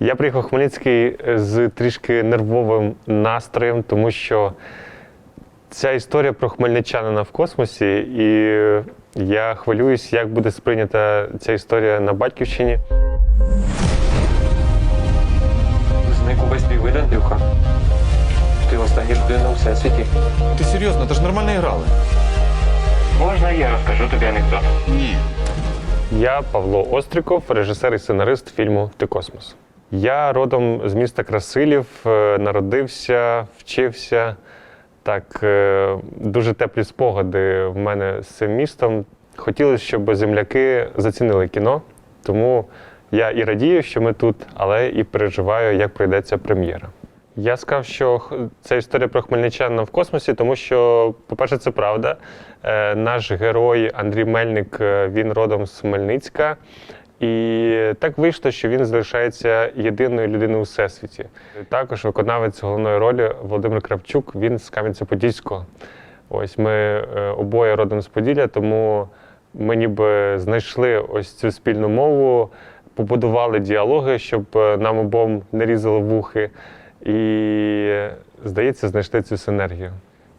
Я приїхав в Хмельницький з трішки нервовим настроєм, тому що ця історія про хмельничанина в космосі, і я хвилююсь, як буде сприйнята ця історія на батьківщині. Зник увесь твій вид, Андрюха. Ти остання людина у всесвіті. Ти серйозно, це ж нормально грали. Можна я розкажу тобі анекдот? Ні. Я Павло Остріков, режисер і сценарист фільму Ти космос. Я родом з міста Красилів, е, народився, вчився. Так, е, дуже теплі спогади в мене з цим містом. Хотілося, щоб земляки зацінили кіно, тому я і радію, що ми тут, але і переживаю, як пройдеться прем'єра. Я сказав, що це історія про хмельничанина в космосі, тому що, по-перше, це правда. Е, Наш герой Андрій Мельник, він родом з Хмельницька. І так вийшло, що він залишається єдиною людиною у всесвіті. Також виконавець головної ролі Володимир Кравчук, він з Кам'янця-Подільського. Ось ми е, обоє родом з Поділля, тому ми ніби знайшли ось цю спільну мову, побудували діалоги, щоб е, нам обом не різало вухи. І, здається, знайшли цю синергію.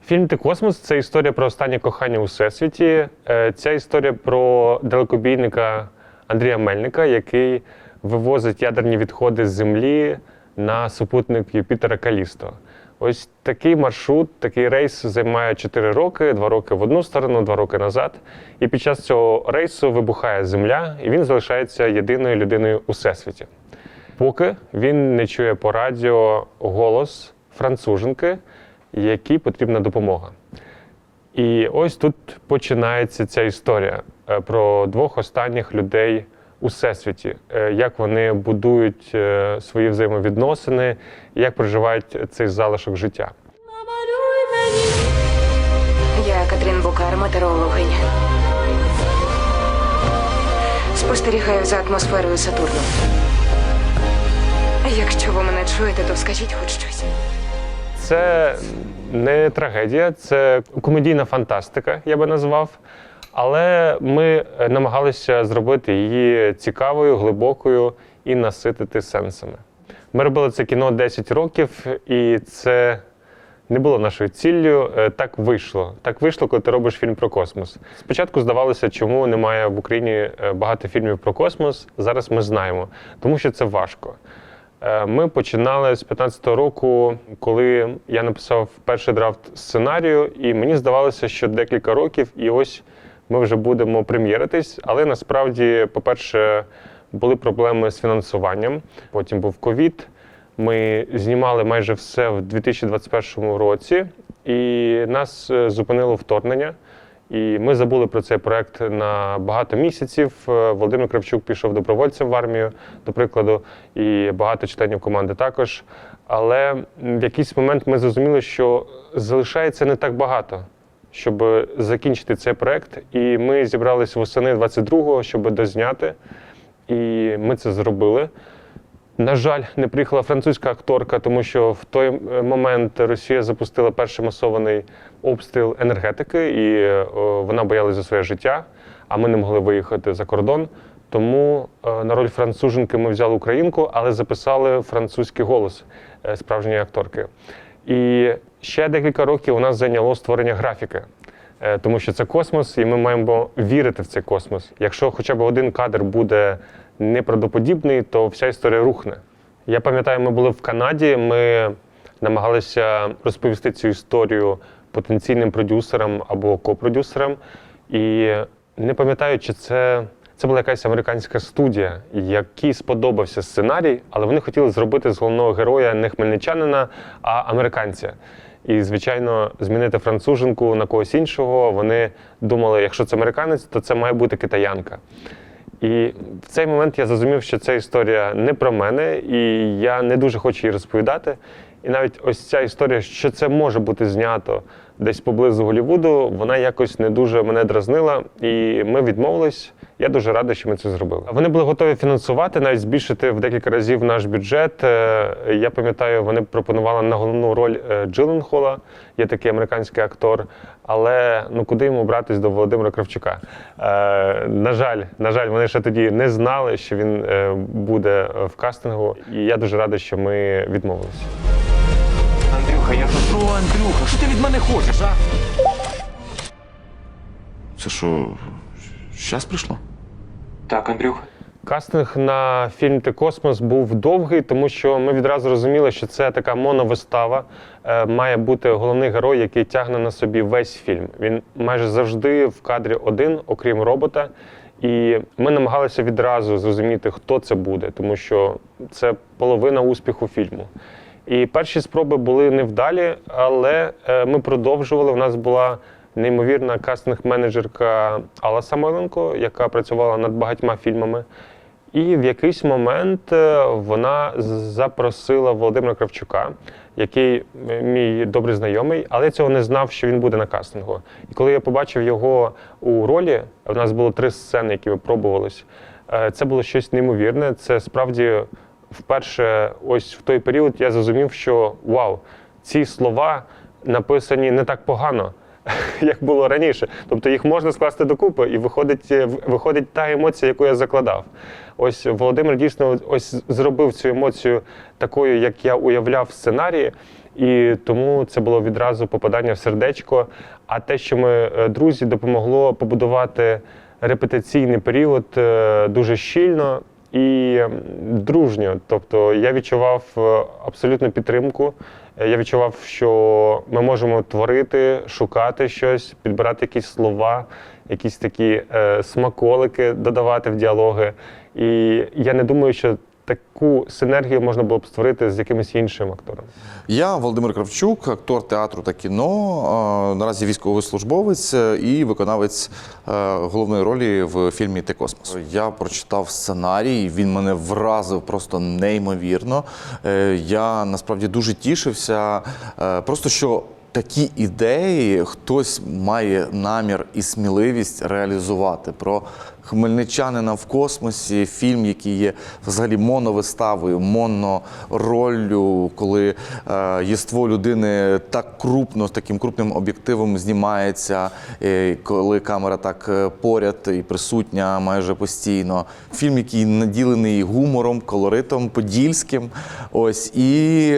Фільм Ти космос це історія про останнє кохання у всесвіті. Е, Ця історія про далекобійника Андрія Мельника, який вивозить ядерні відходи з Землі на супутник Юпітера Калісто. Ось такий маршрут, такий рейс займає 4 роки, 2 роки в одну сторону, 2 роки назад. І під час цього рейсу вибухає Земля, і він залишається єдиною людиною у всесвіті. Поки він не чує по радіо голос француженки, якій потрібна допомога. І ось тут починається ця історія про двох останніх людей у всесвіті, е, як вони будують е, свої взаємовідносини, як проживають цей залишок життя. Я Катрін Букар, метеорологиня. Спостерігаю за атмосферою Сатурну. Якщо ви мене чуєте, то скажіть хоч щось. Це не трагедія, це комедійна фантастика, я би назвав. Але ми е, намагалися зробити її цікавою, глибокою і наситити сенсами. Ми робили це кіно 10 років, і це не було нашою ціллю. Е, Так вийшло. Так вийшло, коли ти робиш фільм про космос. Спочатку здавалося, чому немає в Україні е, багато фільмів про космос. Зараз ми знаємо, тому що це важко. Ми починали з 15-го року, коли я написав перший драфт сценарію, і мені здавалося, що декілька років, і ось ми вже будемо прем'єритись. Але насправді, по-перше, були проблеми з фінансуванням. Потім був ковід. Ми знімали майже все в 2021 році, і нас е, зупинило вторгнення. І ми забули про цей проект на багато місяців. Е, Володимир Кравчук пішов добровольцем в армію, до прикладу, і багато членів команди також. Але в якийсь момент ми зрозуміли, що залишається не так багато, щоб закінчити цей проект. І ми зібралися восени 22-го, щоб дозняти. І ми це зробили. На жаль, не приїхала французька акторка, тому що в той е, момент Росія запустила перший масований обстріл енергетики, і е, вона боялась за своє життя, а ми не могли виїхати за кордон. Тому е, на роль француженки ми взяли українку, але записали французький голос е, справжньої акторки. І ще декілька років у нас зайняло створення графіки. Е, тому що це космос, і ми маємо вірити в цей космос. Якщо хоча б один кадр буде неправдоподібний, то вся історія рухне. Я пам'ятаю, ми були в Канаді. Ми намагалися розповісти цю історію потенційним продюсерам або копродюсерам. І не пам'ятаю, чи це, це була якась американська студія, якій сподобався сценарій, але вони хотіли зробити з головного героя не хмельничанина, а американця. І, звичайно, змінити француженку на когось іншого. Вони думали, якщо це американець, то це має бути китаянка. І в цей момент я зрозумів, що ця історія не про мене, і я не дуже хочу її розповідати. І навіть ось ця історія, що це може бути знято десь поблизу Голлівуду, вона якось не дуже мене дразнила, і ми відмовились. Я дуже радий, що ми це зробили. Вони були готові фінансувати, навіть збільшити в декілька разів наш бюджет. Е, Я пам'ятаю, вони пропонували на головну роль е, Джилленхола, є такий американський актор. Але ну куди йому братись до Володимира Кравчука? Е, на жаль, на жаль, вони ще тоді не знали, що він буде в кастингу. І я дуже радий, що ми відмовилися. Андрюха, я тут. Що, Андрюха, що ти від мене хочеш, а? Це що, щас прийшло? Так, Андрюха. Кастинг на фільм Ти космос був довгий, тому що ми відразу розуміли, що це така моновистава. Е, Має бути головний герой, який тягне на собі весь фільм. Він майже завжди в кадрі один, окрім робота. І ми намагалися відразу зрозуміти, хто це буде, тому що це половина успіху фільму. І перші спроби були невдалі, але е, ми продовжували. У нас була неймовірна кастинг-менеджерка Алла Самойленко, яка працювала над багатьма фільмами. І в якийсь момент е, вона запросила Володимира Кравчука, який е, мій добрий знайомий, але я цього не знав, що він буде на кастингу. І коли я побачив його у ролі, в нас було три сцени, які ми пробувались. е, Це було щось неймовірне. Це справді вперше, ось в той період, я зрозумів, що вау, ці слова написані не так погано. Як було раніше, тобто їх можна скласти докупи, і виходить, е, виходить та емоція, яку я закладав. Ось Володимир дійсно ось зробив цю емоцію такою, як я уявляв сценарії, і тому це було відразу попадання в сердечко. А те, що ми е, друзі, допомогло побудувати репетиційний період е, дуже щільно і дружньо. Тобто я відчував е, абсолютну підтримку. Е, Я відчував, що ми можемо творити, шукати щось, підбирати якісь слова, якісь такі е, смаколики додавати в діалоги. І я не думаю, що таку синергію можна було б створити з якимось іншим актором. Я Володимир Кравчук, актор театру та кіно, наразі військовий службовець е, і виконавець е, головної ролі в фільмі Ти космос. Я прочитав сценарій, він мене вразив просто неймовірно. Е, Я насправді дуже тішився, просто що. Такі ідеї хтось має намір і сміливість реалізувати про хмельничанина в космосі, фільм, який є взагалі моновиставою, монороллю, коли е, єство людини так крупно, з таким крупним об'єктивом знімається, коли камера так е, поряд і присутня майже постійно. Фільм, який наділений гумором, колоритом, подільським. Ось і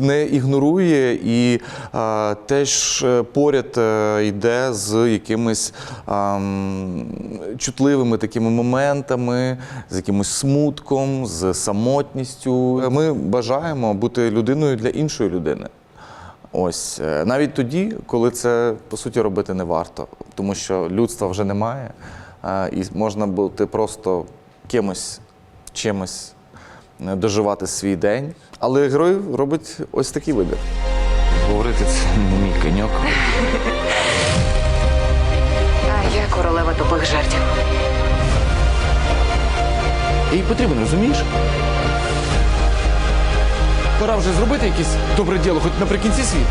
не ігнорує, і е, теж поряд йде з якимись ам, чутливими такими моментами, з якимось смутком, з самотністю. Ми бажаємо бути людиною для іншої людини. Ось е, навіть тоді, коли це по суті робити не варто, тому що людства вже немає, е, і можна бути просто кимось, чимось е, доживати свій день. Але герой робить ось такий вибір. Говорити це не мій коньок. А я королева тупих жартів. Їй потрібен, розумієш? Пора вже зробити якесь добре діло, хоч наприкінці світу.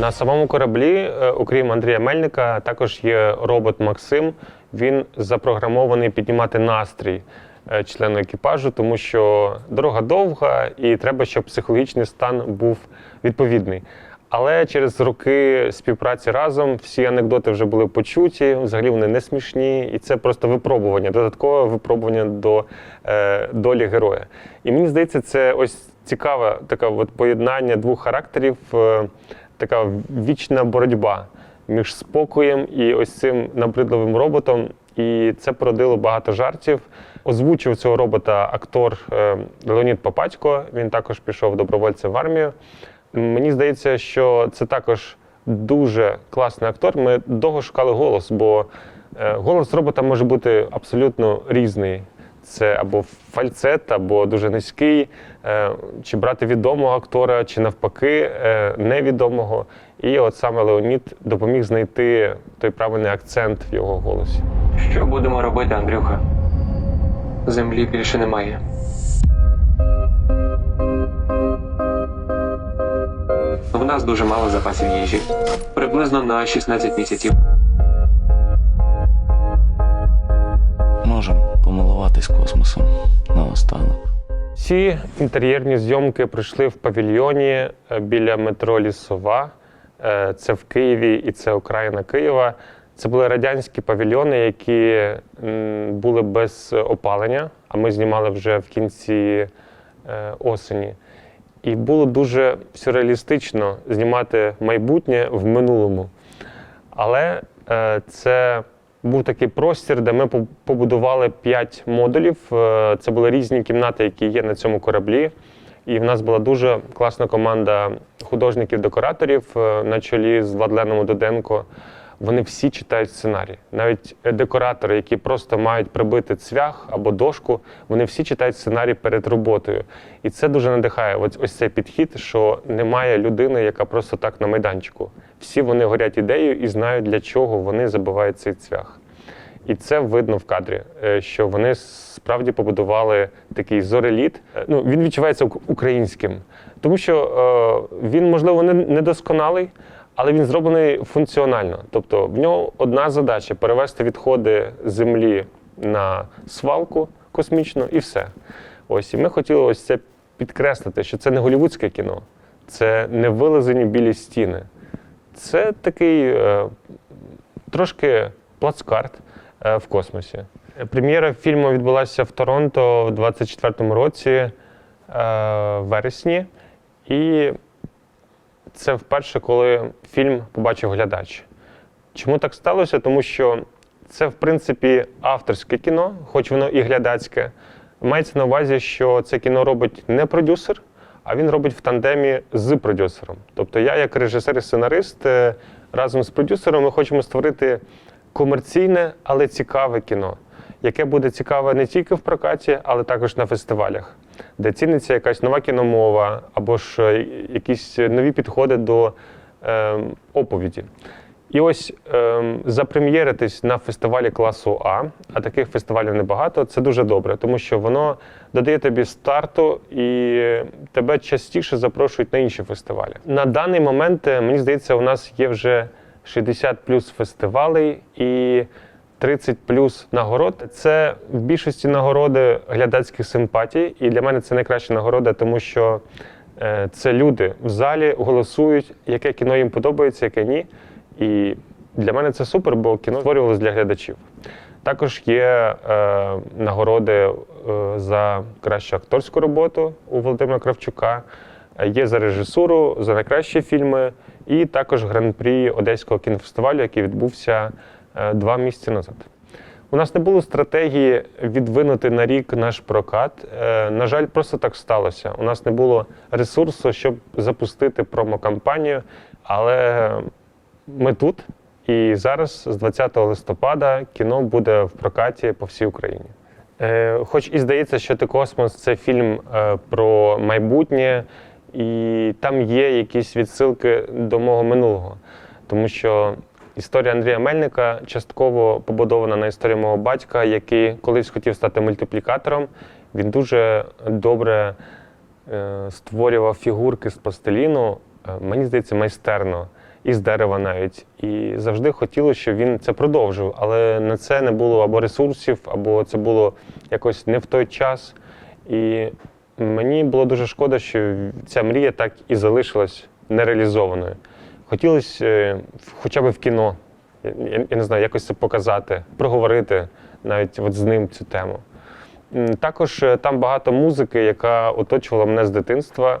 На самому кораблі, е, окрім Андрія Мельника, також є робот Максим. Він запрограмований піднімати настрій е, члену екіпажу, тому що дорога довга і треба, щоб психологічний стан був відповідний. Але через роки співпраці разом всі анекдоти вже були почуті, взагалі вони не смішні, і це просто випробування, додаткове випробування до е, долі героя. І мені здається, це ось цікаве таке от поєднання двох характерів, е, така вічна боротьба між спокоєм і ось цим набридливим роботом. І це породило багато жартів. Озвучив цього робота актор е, Леонід Попатько. Він також пішов добровольцем в армію. Мені здається, що це також дуже класний актор. Ми довго шукали голос, бо е, голос робота може бути абсолютно різний. Це або фальцет, або дуже низький, е, чи брати відомого актора, чи навпаки е, невідомого. І от саме Леонід допоміг знайти той правильний акцент в його голосі. Що будемо робити, Андрюха? Землі більше немає. У нас дуже мало запасів їжі. Приблизно на 16 місяців. Можемо помилуватись космосом наостанок. Всі інтер'єрні зйомки пройшли в павільйоні е, біля метро Лісова. Е, Це в Києві і це окраїна Києва. Це були радянські павільйони, які були без опалення, а ми знімали вже в кінці е, осені. І було дуже сюрреалістично знімати майбутнє в минулому. Але е, це був такий простір, де ми побудували п'ять модулів. Е, Це були різні кімнати, які є на цьому кораблі. І в нас була дуже класна команда художників-декораторів е, на чолі з Владленом Доденко. Вони всі читають сценарій. Навіть декоратори, які просто мають прибити цвях або дошку, вони всі читають сценарій перед роботою. І це дуже надихає. Ось, ось цей підхід, що немає людини, яка просто так на майданчику. Всі вони горять ідеєю і знають, для чого вони забивають цей цвях. І це видно в кадрі, е, що вони справді побудували такий зореліт. Е, Ну, він відчувається українським, тому що е, він, можливо, не недосконалий, але він зроблений функціонально. Тобто в нього одна задача перевести відходи землі на свалку космічну і все. Ось і ми хотіли ось це підкреслити, що це не голівудське кіно, це не вилазені білі стіни. Це такий е, трошки плацкарт е, в космосі. Прем'єра фільму відбулася в Торонто в 24-му році, е, вересні. І це вперше, коли фільм побачив глядач. Чому так сталося? Тому що це, в принципі, авторське кіно, хоч воно і глядацьке. Мається на увазі, що це кіно робить не продюсер, а він робить в тандемі з продюсером. Тобто я, як режисер і сценарист, е, разом з продюсером ми хочемо створити комерційне, але цікаве кіно, яке буде цікаве не тільки в прокаті, але також на фестивалях, де ціниться якась нова кіномова або ж е, якісь нові підходи до е, оповіді. І ось ем, запрем'єритись на фестивалі класу А, а таких фестивалів небагато, це дуже добре, тому що воно додає тобі старту і тебе частіше запрошують на інші фестивалі. На даний момент, е, мені здається, у нас є вже 60 плюс фестивалей і 30 плюс нагород. Це в більшості нагороди глядацьких симпатій. І для мене це найкраща нагорода, тому що е, це люди в залі голосують, яке кіно їм подобається, яке ні. І для мене це супер, бо кіно створювалося для глядачів. Також є е, нагороди е, за кращу акторську роботу у Володимира Кравчука, є за режисуру, за найкращі фільми, і також гран-прі Одеського кінофестивалю, який відбувся два місяці назад. У нас не було стратегії відвинути на рік наш прокат. Е, На жаль, просто так сталося. У нас не було ресурсу, щоб запустити промокампанію, але ми тут. І зараз, з 20 листопада, кіно буде в прокаті по всій Україні. Е, хоч і здається, що ти космос це фільм е, про майбутнє, і там є якісь відсилки до мого минулого. Тому що історія Андрія Мельника частково побудована на історії мого батька, який колись хотів стати мультиплікатором. Він дуже добре е, створював фігурки з пластиліну, е, мені здається, майстерно, і з дерева навіть. І завжди хотілося, щоб він це продовжив, але на це не було або ресурсів, або це було якось не в той час. І мені було дуже шкода, що ця мрія так і залишилась нереалізованою. Хотілося е, хоча б в кіно, я, не знаю, якось це показати, проговорити навіть от з ним цю тему. Також е, там багато музики, яка оточувала мене з дитинства.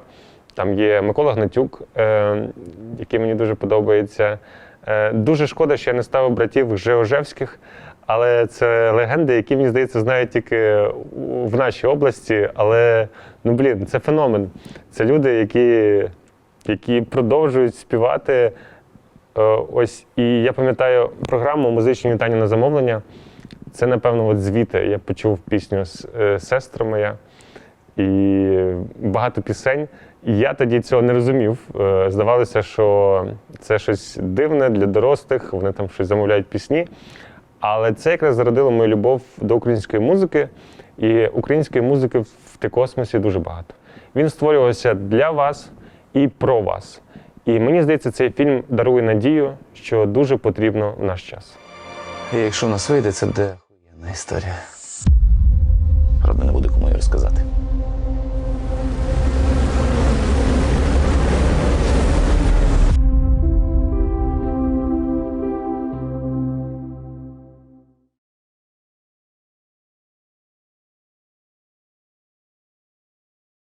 Там є Микола Гнатюк, е, який мені дуже подобається. Дуже шкода, що я не ставив братів Жеожевських, але це легенди, які, мені здається, знають тільки в нашій області. Але ну блін, це феномен. Це люди, які, які продовжують співати. Е, ось і я пам'ятаю програму Музичні вітання на замовлення. Це, напевно, от звідти я почув пісню з е, сестра моя і багато пісень. І я тоді цього не розумів. Е, Здавалося, що це щось дивне для дорослих, вони там щось замовляють пісні. Але це якраз зародило мою любов до української музики. І української музики в «Ти космосі дуже багато. Він створювався для вас і про вас. І мені здається, цей фільм дарує надію, що дуже потрібно в наш час. Якщо в нас вийде, це буде охуєнна історія. Правда, не буде кому розказати.